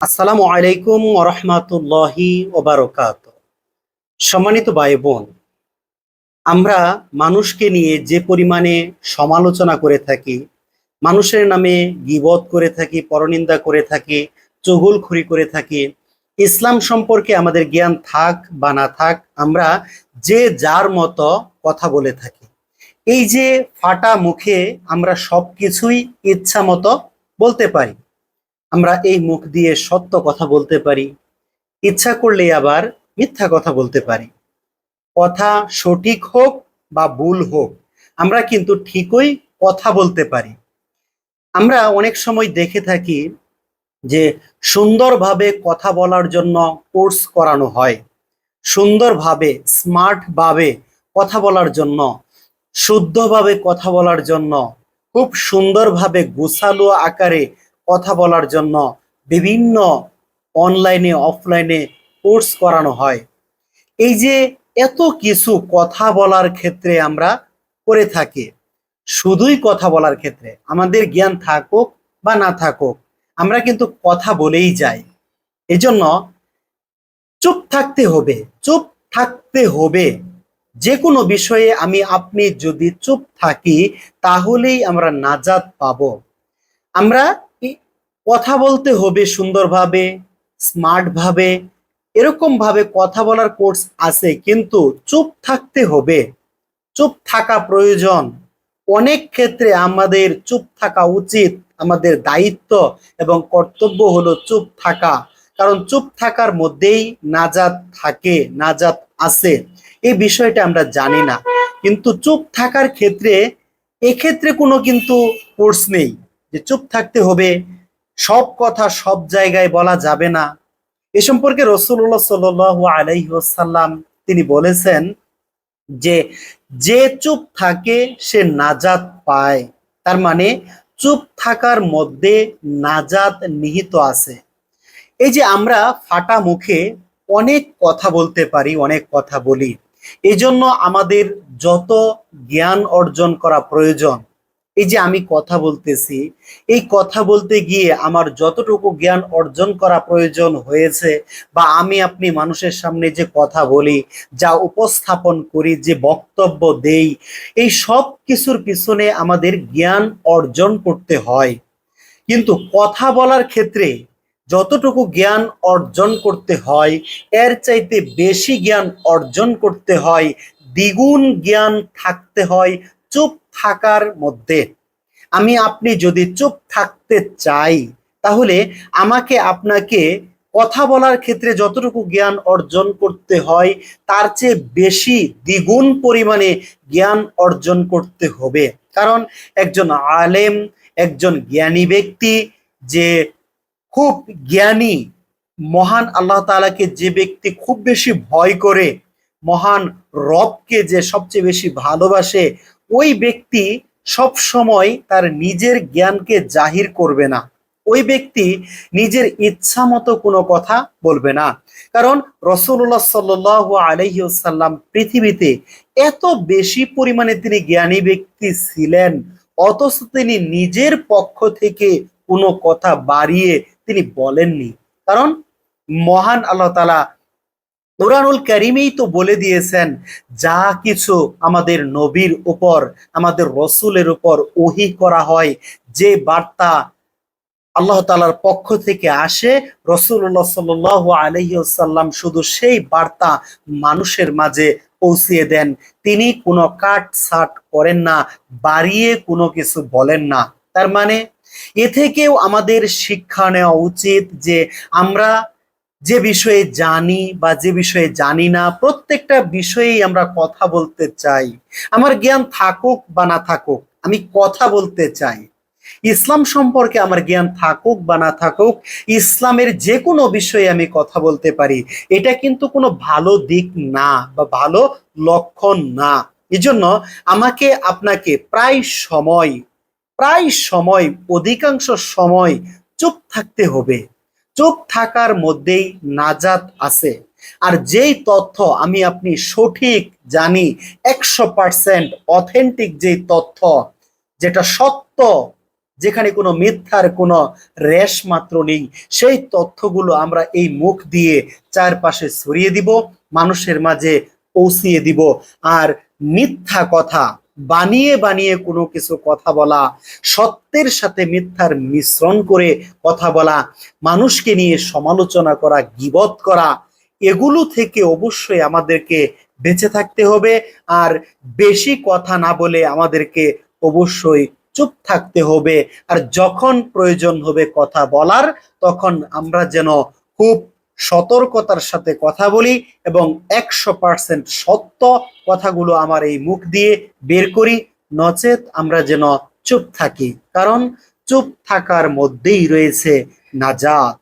আসসালামু আলাইকুম ওরহমাতুল্লাহি ওবারকাত সম্মানিত ভাই বোন আমরা মানুষকে নিয়ে যে পরিমাণে সমালোচনা করে থাকি, মানুষের নামে গিবত করে থাকি, পরনিন্দা করে থাকি চুগুলখুরি করে থাকি, ইসলাম সম্পর্কে আমাদের জ্ঞান থাক বা না থাক, আমরা যে যার মতো কথা বলে থাকি। এই যে ফাটা মুখে আমরা সবকিছুই ইচ্ছা মতো বলতে পারি। আমরা এই মুখ দিয়ে সত্য কথা বলতে পারি, ইচ্ছা করলে আবার মিথ্যা কথা বলতে পারি। কথা সঠিক হোক বা ভুল হোক, আমরা কিন্তু ঠিকই কথা বলতে পারি। আমরা অনেক সময় দেখে থাকি যে সুন্দরভাবে কথা বলার জন্য কোর্স করানো হয়, সুন্দরভাবে, স্মার্টভাবে কথা বলার জন্য, শুদ্ধভাবে কথা বলার জন্য, খুব সুন্দরভাবে গোছালো আকারে কথা বলার জন্য বিভিন্ন অনলাইনে অফলাইনে কোর্স করানো হয়। এই যে এত কিছু কথা বলার ক্ষেত্রে আমরা করে থাকি, শুধুই কথা বলার ক্ষেত্রে। আমাদের জ্ঞান থাকুক বা না থাকুক, আমরা কিন্তু কথা বলেই যাই। এজন্য চুপ থাকতে হবে, চুপ থাকতে হবে। যে কোনো বিষয়ে আমি, আপনি যদি চুপ থাকি, তাহলেই আমরা নাজাত পাবো। আমরা কথা বলতে হবে সুন্দরভাবে স্মার্ট ভাবে এরকম ভাবে কথা বলার কোর্স আছে, কিন্তু চুপ থাকতে হবে। চুপ থাকা প্রয়োজন। অনেক ক্ষেত্রে আমাদের চুপ থাকা উচিত, আমাদের দায়িত্ব এবং কর্তব্য হলো চুপ থাকা। কারণ চুপ থাকার মধ্যেই নাজাত থাকে, নাজাত আছে। এই বিষয়টা আমরা জানি না। কিন্তু চুপ থাকার ক্ষেত্রে, এক্ষেত্রে কোনো কিন্তু কোর্স নেই। যে চুপ থাকতে হবে সব কথা সব জায়গায় বলা যাবে না। এ সম্পর্কে রসুল্লাহ সাল আলাইসাল্লাম তিনি বলেছেন যে যে চুপ থাকে সে নাজাত পায়। তার মানে চুপ থাকার মধ্যে নাজাত নিহিত আছে। এই যে আমরা ফাটা মুখে অনেক কথা বলতে পারি, অনেক কথা বলি এই জন্য আমাদের যত জ্ঞান অর্জন করা প্রয়োজন এই যে আমি কথা বলতেছি, এই কথা বলতে গিয়ে আমার যতটুকু জ্ঞান অর্জন করা প্রয়োজন হয়েছে বা আমি আপনি মানুষের সামনে যে কথা বলি, যা উপস্থাপন করি, যে বক্তব্য দেই, এই সব কিছুর পিছনে আমাদের জ্ঞান অর্জন করতে হয়। কিন্তু কথা বলার ক্ষেত্রে যতটুকু জ্ঞান অর্জন করতে হয়, এর চাইতে বেশি জ্ঞান অর্জন করতে হয়, দ্বিগুণ জ্ঞান থাকতে হয় চুপ থাকার মধ্যে আমি আপনি যদি চুপ থাকতে চাই, তাহলে আমাকে আপনাকে কথা বলার ক্ষেত্রে যতটুকু জ্ঞান অর্জন করতে হয়, তার চেয়ে বেশি দ্বিগুণ পরিমাণে জ্ঞান অর্জন করতে হবে। কারণ একজন আলেম, একজন জ্ঞানী ব্যক্তি যে খুব জ্ঞানী, মহান আল্লাহ তাআলাকে যে ব্যক্তি খুব বেশি ভয় করে, মহান রবকে যে সবচেয়ে বেশি ভালোবাসে ওই ব্যক্তি সব সময় তার নিজের জ্ঞানকে জাহির করবে না। ওই ব্যক্তি নিজের ইচ্ছা মতো কোনো কথা বলবে না। কারণ রসুল্লাহ সাল্লাহ আলহিউসাল্লাম পৃথিবীতে এত বেশি পরিমাণে তিনি জ্ঞানী ব্যক্তি ছিলেন, অথচ তিনি নিজের পক্ষ থেকে কোনো কথা বাড়িয়ে তিনি বলেননি। কারণ মহান আল্লাহ তালা কোরআনুল করিমেই তো বলে দিয়েছেন, যা কিছু আমাদের নবীর উপর, আমাদের রসুলের উপর ওহি করা হয়, যে বার্তা আল্লাহ তালার পক্ষ থেকে আসে, রসুল্লাহ সাল আলহিসাল্লাম শুধু সেই বার্তা মানুষের মাঝে পৌঁছিয়ে দেন। তিনি কোনো কাট সাট করেন না, বাড়িয়ে কোনো কিছু বলেন না। তার মানে এ থেকেও আমাদের শিক্ষা নেওয়া উচিত যে আমরা যে বিষয়ে জানি বা যে বিষয়ে জানি না, প্রত্যেকটা বিষয়েই আমরা কথা বলতে চাই। আমার জ্ঞান থাকুক বা না থাকুক, আমি কথা বলতে চাই। ইসলাম সম্পর্কে আমার জ্ঞান থাকুক বা না থাকুক, ইসলামের যে কোনো বিষয়ে আমি কথা বলতে পারি, এটা কিন্তু কোনো ভালো দিক না বা ভালো লক্ষণ না। এজন্য আমাকে, আপনাকে প্রায় সময় প্রায় সময়, অধিকাংশ সময় চুপ থাকতে হবে। চুপ থাকার মধ্যেই নাজাত আছে। আর যেই তথ্য আমি আপনি সঠিক জানি, একশো পার্সেন্ট অথেন্টিক যেই তথ্য, যেটা সত্য, যেখানে কোনো মিথ্যার কোনো রেশ মাত্র নেই, সেই তথ্যগুলো আমরা এই মুখ দিয়ে চারপাশে ছড়িয়ে দিব, মানুষের মাঝে পৌঁছিয়ে দিব। আর মিথ্যা কথা বানিয়ে বানিয়ে কোনো কিছু কথা বলা, সত্যের সাথে মিথ্যার মিশ্রণ করে কথা বলা, মানুষকে নিয়ে সমালোচনা করা, গিবত করা, এগুলো থেকে অবশ্যই আমাদেরকে বেঁচে থাকতে হবে। আর বেশি কথা না বলে আমাদেরকে অবশ্যই চুপ থাকতে হবে। আর যখন প্রয়োজন হবে কথা বলার, তখন আমরা যেন খুব সতর্কতার সাথে কথা বলি এবং একশো পার্সেন্ট সত্য কথাগুলো আমার এই মুখ দিয়ে বের করি। নচেত আমরা যেন চুপ থাকি, কারণ চুপ থাকার মধ্যেই রয়েছে নাজাত।